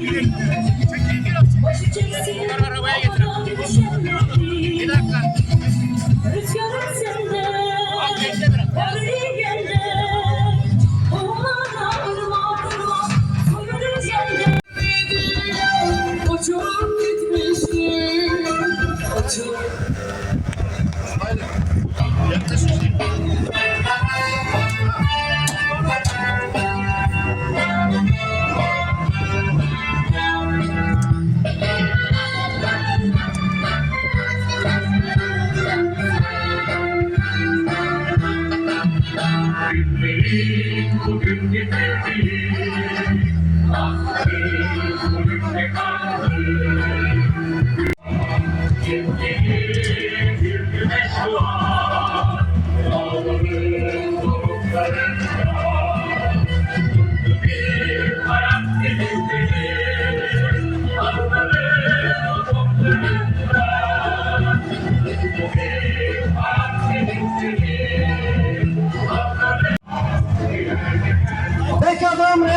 Thank you.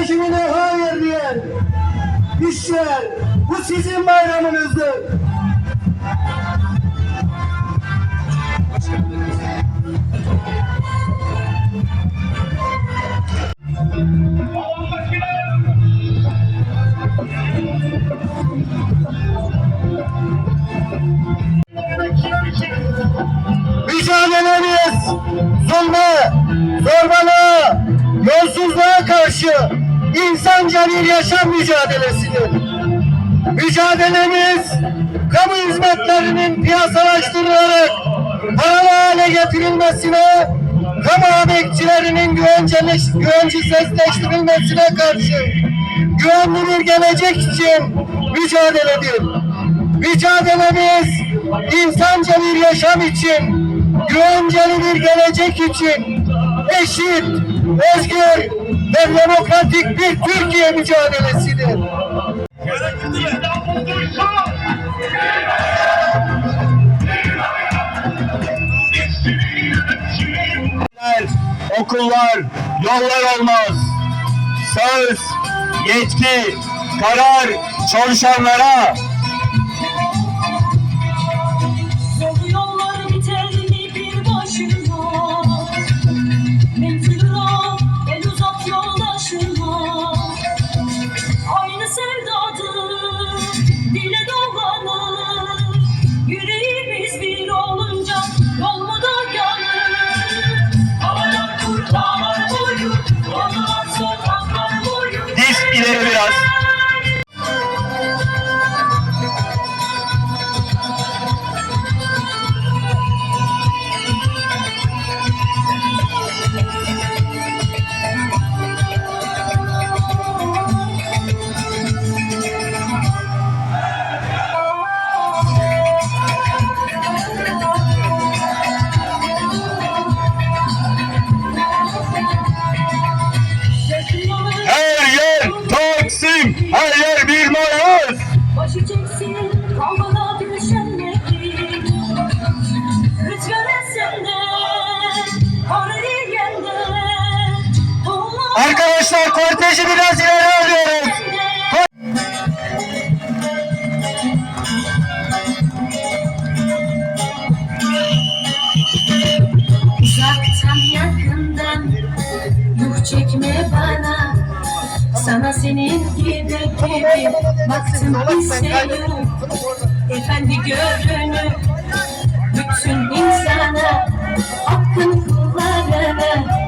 Adam rejimine hayır diyen işçiler bu sizin bayramınızdır. Mücadelemiz zulme, zorbalığa, yolsuzluğa karşı insanca bir yaşam mücadelesidir. Mücadelemiz kamu hizmetlerinin piyasalaştırılarak paralı hale getirilmesine, kamu emekçilerinin güvenceleş, güvencesizleştirilmesine karşı güvenli bir gelecek için mücadeledir. Mücadelemiz insanca bir yaşam için, güvenceli bir gelecek için eşit, özgür ve demokratik bir Türkiye mücadelesidir. Okullar, yollar olmaz. Söz, yetki, karar çalışanlara Korteji biraz ileri alıyoruz. Uzaktan yakından Yuh çekme bana. Sana senin gibi gibi Baktım istedim Efendi görünür Bütün insana Hakkın kullarına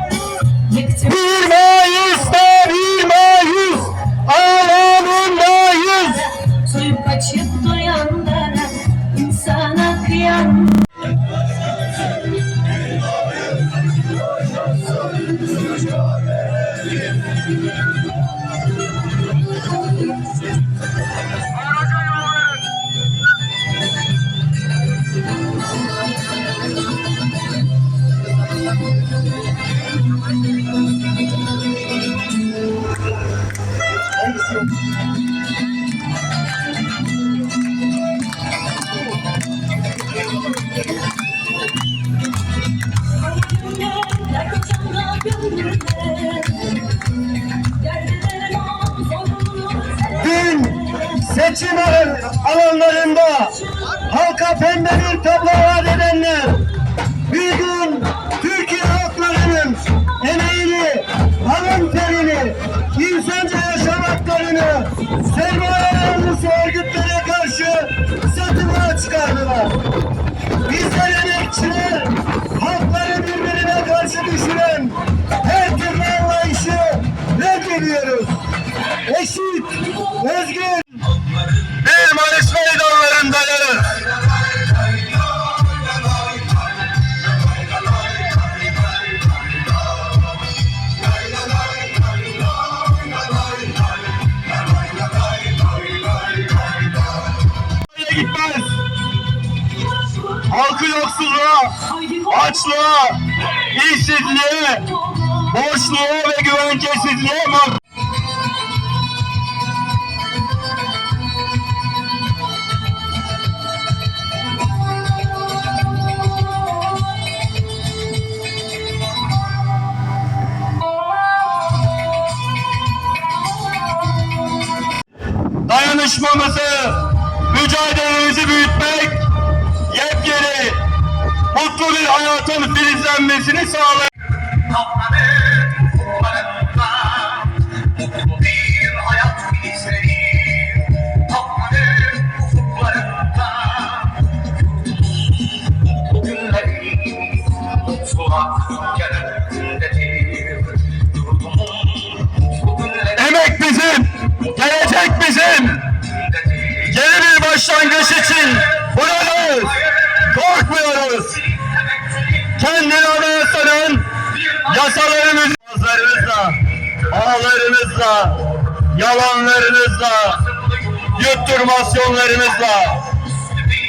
tablo vaat edenler bir gün Türkiye halklarının emeğini, alın terini, insanca yaşam haklarını sermaye örgütlere karşı satılığa çıkardılar. Bizler emekçiler halkları birbirine karşı düşüren her türlü anlayışı reddediyoruz. Eşit, özgür, yoksulluğa, açlığa, işsizliğe, boşluğa ve güvencesizliğe mahkum. Yurdumun mutlu günleri Emek bizim, gelecek bizim. Yeni bir başlangıç Kendini anayasanın yasalarımız, sözlerinizle, ağlarınızla, yalanlarınızla, yutturmasyonlarınızla,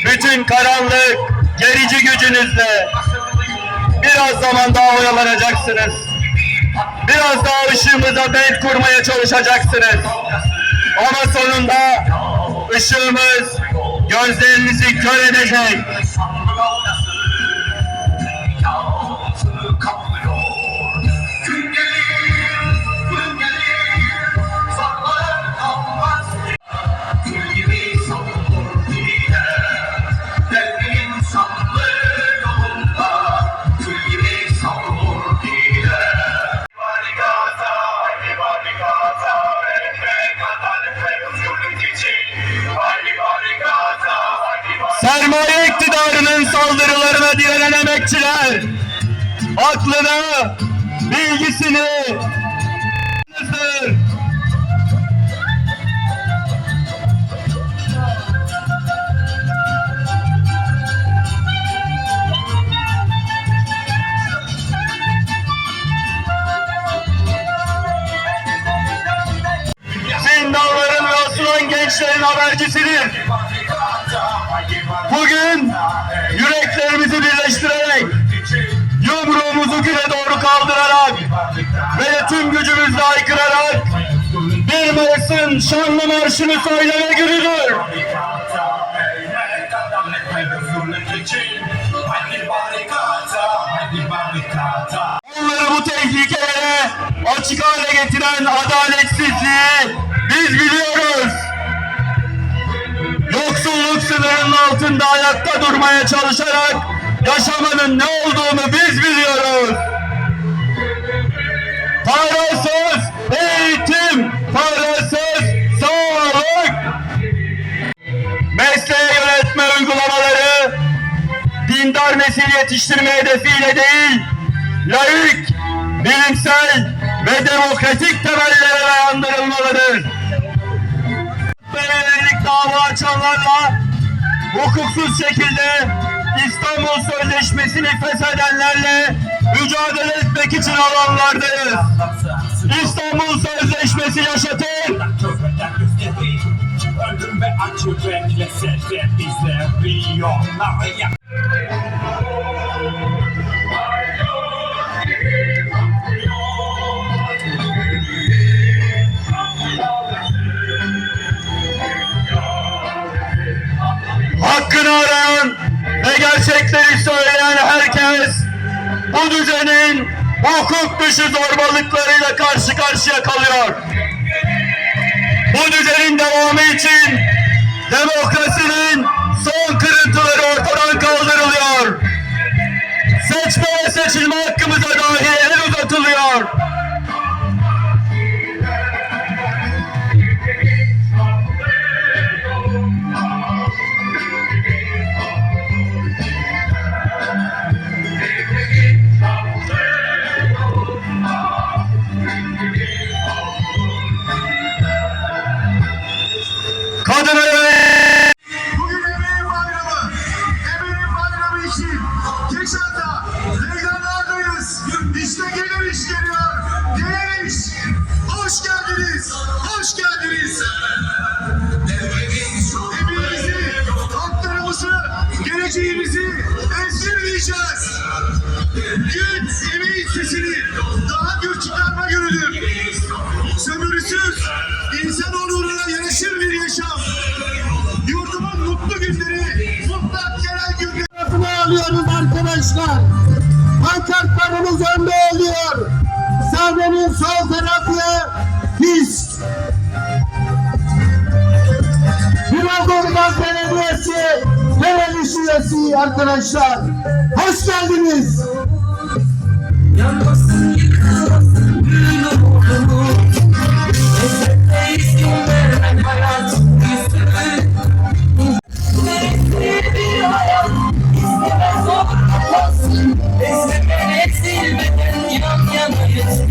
bütün karanlık, gerici gücünüzle biraz zaman daha oyalanacaksınız. Biraz daha ışığımıza denk kurmaya çalışacaksınız. Ama sonunda ışığımız gözlerinizi kör edecek. Aklını, bilgisini, zindanların ve asılan gençlerin habercisidir. Bugün kaldırarak ve tüm gücümüzle haykırarak 1 Mayıs'ın şanlı marşını söyleme günüdür. Onları bu tehlikelere açık hale getiren adaletsizliği biz biliyoruz. Yoksulluk sınırının altında ayakta durmaya çalışarak yaşamanın ne olduğunu biz biliyoruz. Parasız eğitim, parasız sağlık, mesleğe yönetme uygulamaları dindar nesil yetiştirme hedefiyle değil, laik, bilimsel ve demokratik temellere dayandırılmalıdır. Belirlilik dava açanlarla hukuksuz şekilde İstanbul Sözleşmesi'ni feshedenlerle mücadele etmek için alanlardayız. İstanbul Sözleşmesi yaşatır, yak hakkını arayan ve gerçekleri söyleyen herkes bu düzenin hukuk dışı zorbalıklarıyla karşı karşıya kalıyor. Bu düzenin devamı için demokrasinin son kırıntıları ortadan kaldırılıyor. Seçme ve seçilme hakkımıza dahi el uzatılıyor. Alıyoruz arkadaşlar. Pankartlarımız önde oluyor. Sahnenin sol tarafı biz. Binadorban Belediyesi Genel İş Üyesi arkadaşlar. Hoş geldiniz. Yanmasın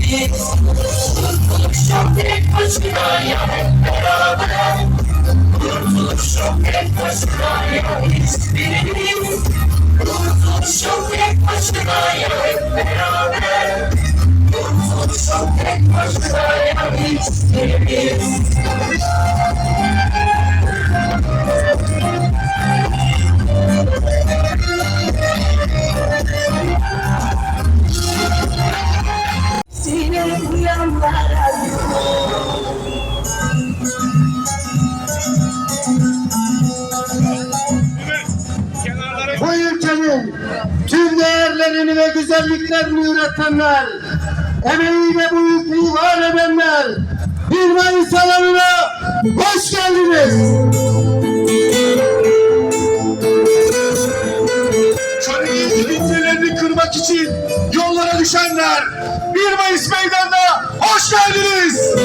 biz Kurtuluş yok tek başına ya hep beraber Kurtuluş yok tek başına ya hiçbirimiz Kurtuluş yok tek başına ya hep beraber Kurtuluş yok tek başına ya hiçbirimiz değerlerini ve güzelliklerini üretenler, emeğiyle bu ülkeyi var edenler, 1 Mayıs alanına hoş geldiniz. Çöreğin zincirlerini kırmak için yollara düşenler 1 Mayıs meydanına hoş geldiniz.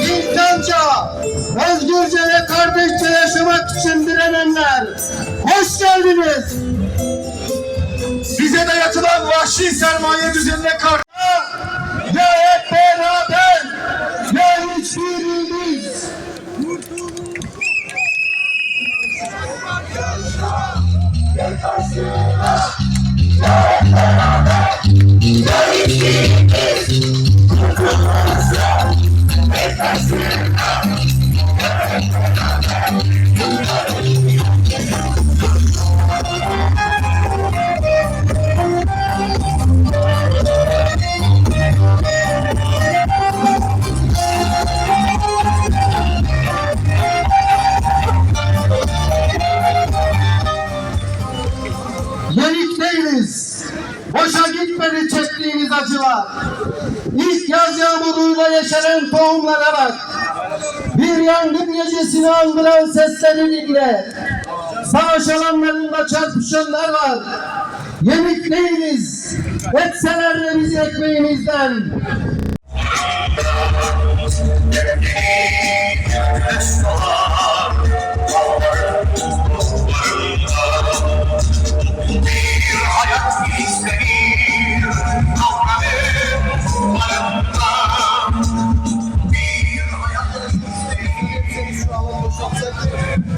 İnsanca, özgürce ve kardeşçe yaşamak için direnenler, hoş geldiniz. Bize dayatılan vahşi sermaye düzenine karşı Boşa gitmedi çektiğimiz acılar. İlk yaz yağmuruyla yeşeren tohumlara bak. Bir yangın gecesini andıran sesleri dinle. Savaş alanlarında çarpışanlar var. Yenik değiliz. Etseler de biz ekmeğimizden.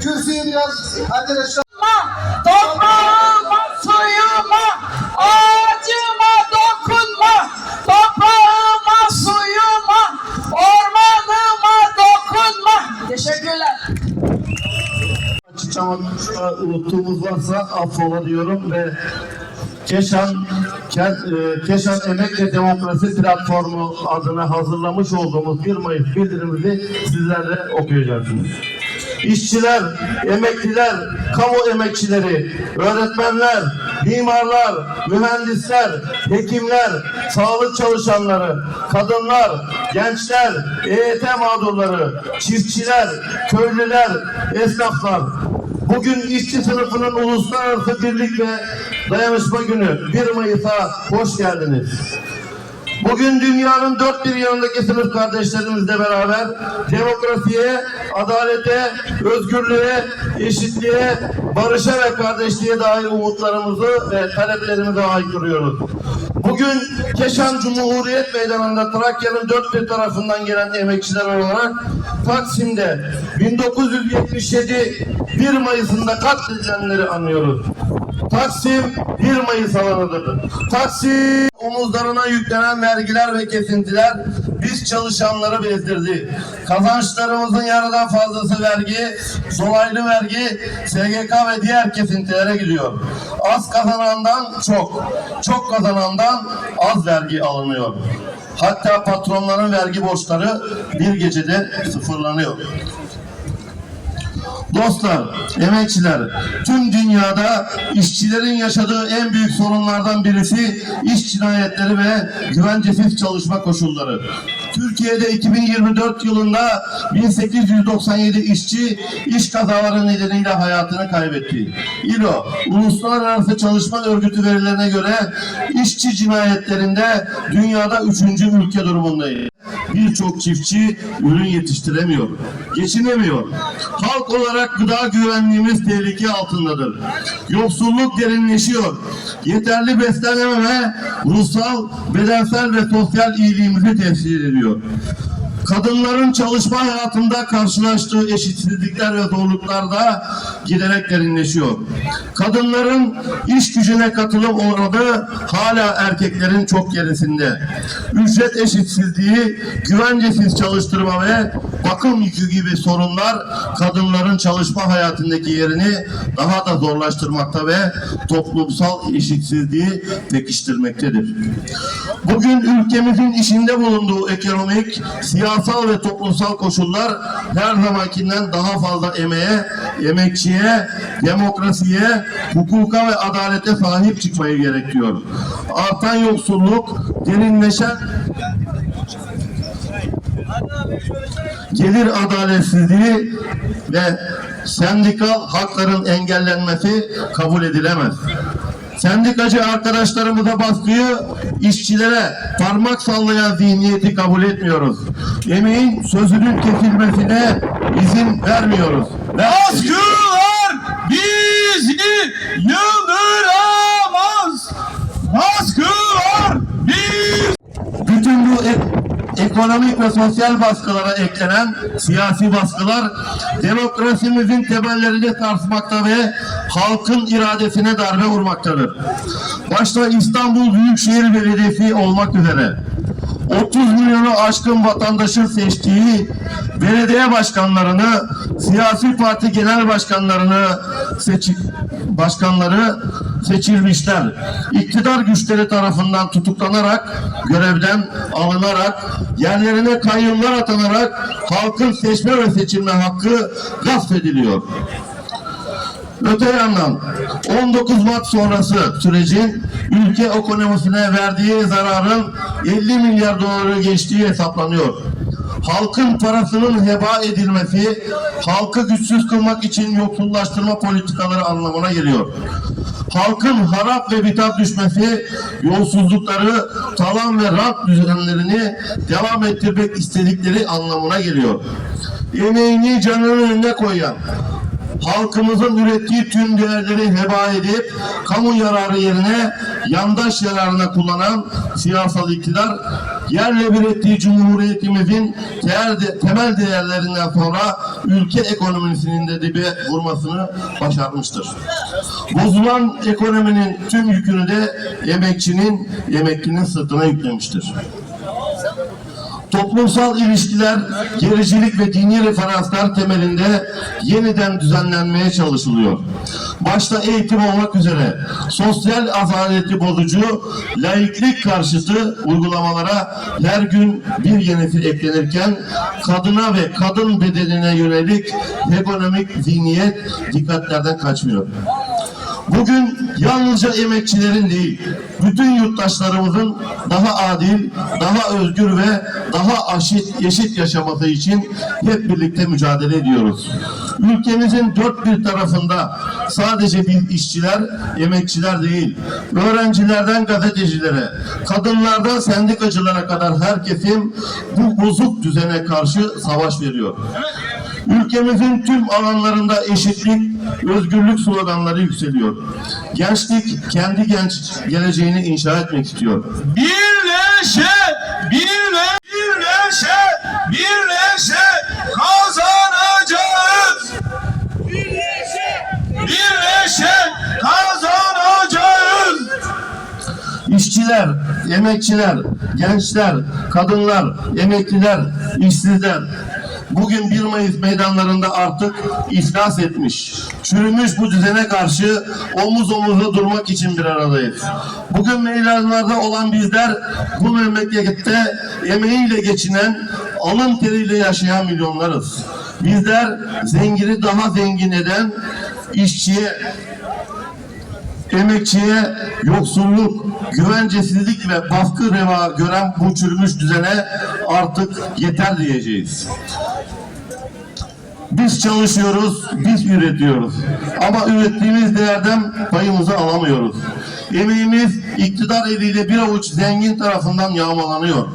Kürsüyü biraz arkadaşlar. Toprağıma, suyuma, ağacıma dokunma. Toprağıma, suyuma, ormanıma dokunma. Teşekkürler. Çamaşır'da unuttuğumuz varsa affola diyorum ve Keşan Ke- e, Keşan Emek ve Demokrasi Platformu adına hazırlamış olduğumuz 1 Mayıs bildirimizi sizlerle okuyacaksınız. İşçiler, emekliler, kamu emekçileri, öğretmenler, mimarlar, mühendisler, hekimler, sağlık çalışanları, kadınlar, gençler, EYT mağdurları, çiftçiler, köylüler, esnaflar. Bugün işçi sınıfının uluslararası birlik ve Dayanışma Günü 1 Mayıs'a hoş geldiniz. Bugün dünyanın dört bir yanındaki sınıf kardeşlerimizle beraber demokrasiye, adalete, özgürlüğe, eşitliğe, barışa ve kardeşliğe dair umutlarımızı ve taleplerimizi haykırıyoruz. Bugün Keşan Cumhuriyet Meydanı'nda Trakya'nın dört bir tarafından gelen emekçiler olarak Taksim'de 1977 1 Mayıs'ında katledilenleri anıyoruz. Taksim 1 Mayıs alanıdır. Taksim omuzlarına yüklenen vergiler ve kesintiler biz çalışanları bezdirdi. Kazançlarımızın yarıdan fazlası vergi, dolaylı vergi, SGK ve diğer kesintilere gidiyor. Az kazanandan çok, çok kazanandan az vergi alınıyor. Hatta patronların vergi borçları bir gecede sıfırlanıyor. Dostlar, emekçiler, tüm dünyada işçilerin yaşadığı en büyük sorunlardan birisi iş cinayetleri ve güvencesiz çalışma koşulları. Türkiye'de 2024 yılında 1897 işçi iş kazaları nedeniyle hayatını kaybetti. İLO, Uluslararası Çalışma Örgütü verilerine göre işçi cinayetlerinde dünyada üçüncü ülke durumundayız. Birçok çiftçi ürün yetiştiremiyor, geçinemiyor. Halk olarak gıda güvenliğimiz tehlike altındadır. Yoksulluk derinleşiyor. Yeterli beslenememe ruhsal, bedensel ve sosyal iyiliğimizi tesir ediyor. Kadınların çalışma hayatında karşılaştığı eşitsizlikler ve zorluklar da giderek derinleşiyor. Kadınların iş gücüne katılım oranı hala erkeklerin çok gerisinde. Ücret eşitsizliği, güvencesiz çalıştırma ve bakım yükü gibi sorunlar kadınların çalışma hayatındaki yerini daha da zorlaştırmakta ve toplumsal eşitsizliği pekiştirmektedir. Bugün ülkemizin içinde bulunduğu ekonomik, siyasal ve toplumsal koşullar her zamankinden daha fazla emeğe, emekçiye, demokrasiye, hukuka ve adalete sahip çıkmayı gerekiyor. Artan yoksulluk, derinleşen gelir adaletsizliği ve sendikal hakların engellenmesi kabul edilemez. Sendikacı arkadaşlarımıza baskıyı, işçilere parmak sallayan zihniyeti kabul etmiyoruz. Emeğin sözünün kesilmesine izin vermiyoruz. Baskılar bizi yıldıramaz. Baskılar biz Bütün bu ekonomik ve sosyal baskılara eklenen siyasi baskılar demokrasimizin temellerini sarsmakta ve halkın iradesine darbe vurmaktadır. Başta İstanbul Büyükşehir Belediyesi olmak üzere 30 milyonu aşkın vatandaşın seçtiği belediye başkanlarını, siyasi parti genel başkanlarını seçi başkanları seçilmişler. İktidar güçleri tarafından tutuklanarak, görevden alınarak, yerlerine kayyumlar atanarak halkın seçme ve seçilme hakkı gasp ediliyor. Öte yandan 19 Mart sonrası sürecin ülke ekonomisine verdiği zararın 50 milyar doları geçtiği hesaplanıyor. Halkın parasının heba edilmesi, halkı güçsüz kılmak için yoksullaştırma politikaları anlamına geliyor. Halkın harap ve bitap düşmesi, yolsuzlukları, talan ve rant düzenlerini devam ettirmek istedikleri anlamına geliyor. Emeğini canının önüne koyan, halkımızın ürettiği tüm değerleri heba edip kamu yararı yerine yandaş yararına kullanan siyasal iktidar yerle bir ettiği cumhuriyetimizin temel değerlerinden sonra ülke ekonomisinin de dibe vurmasını başarmıştır. Bozulan ekonominin tüm yükünü de emekçinin, emeklinin sırtına yüklemiştir. Toplumsal ilişkiler, gericilik ve dini referanslar temelinde yeniden düzenlenmeye çalışılıyor. Başta eğitim olmak üzere sosyal adaleti bozucu, laiklik karşıtı uygulamalara her gün bir yenisi eklenirken kadına ve kadın bedenine yönelik ekonomik zihniyet dikkatlerden kaçmıyor. Bugün yalnızca emekçilerin değil, bütün yurttaşlarımızın daha adil, daha özgür ve daha eşit, eşit yaşaması için hep birlikte mücadele ediyoruz. Ülkemizin dört bir tarafında sadece bir işçiler, emekçiler değil, öğrencilerden gazetecilere, kadınlardan sendikacılara kadar herkesin bu bozuk düzene karşı savaş veriyor. Ülkemizin tüm alanlarında eşitlik, özgürlük sloganları yükseliyor. Gençlik kendi genç geleceğini inşa etmek istiyor. Birleşe, birle, birleşe, birleşe kazanacağız. Birleşe kazanacağız. İşçiler, emekçiler, gençler, kadınlar, emekliler, işsizler bugün 1 Mayıs meydanlarında artık iflas etmiş, çürümüş bu düzene karşı omuz omuza durmak için bir aradayız. Bugün meydanlarda olan bizler bu memlekette emeğiyle geçinen, alın teriyle yaşayan milyonlarız. Bizler zengini daha zengin eden işçiye, emekçiye yoksulluk, güvencesizlik ve baskı reva gören bu çürümüş düzene artık yeter diyeceğiz. Biz çalışıyoruz, biz üretiyoruz. Ama ürettiğimiz değerden payımızı alamıyoruz. Emeğimiz iktidar eliyle bir avuç zengin tarafından yağmalanıyor.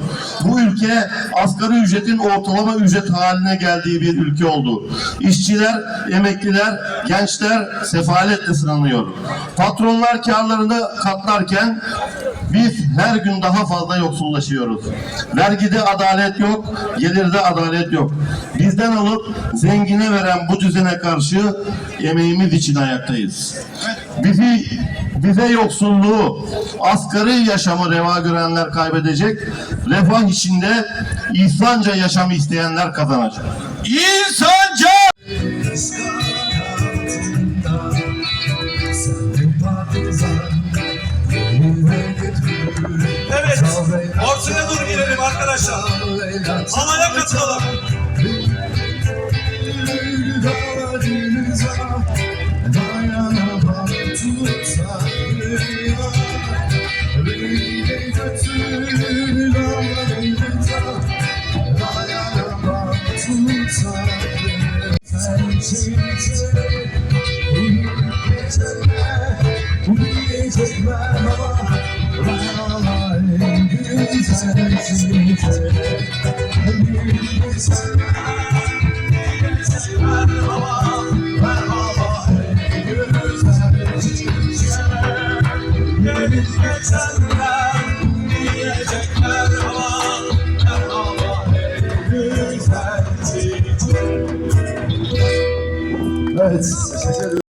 Bu ülke asgari ücretin ortalama ücret haline geldiği bir ülke oldu. İşçiler, emekliler, gençler sefaletle sınanıyor. Patronlar karlarını katlarken biz her gün daha fazla yoksullaşıyoruz. Vergide adalet yok, gelirde adalet yok. Bizden alıp zengine veren bu düzene karşı emeğimiz için ayaktayız. Bizi bize yoksulluğu, asgari yaşamı reva görenler kaybedecek, refah içinde ihsanca yaşamı isteyenler kazanacak. İnsanca Evet, 爱上累了。诶谢谢。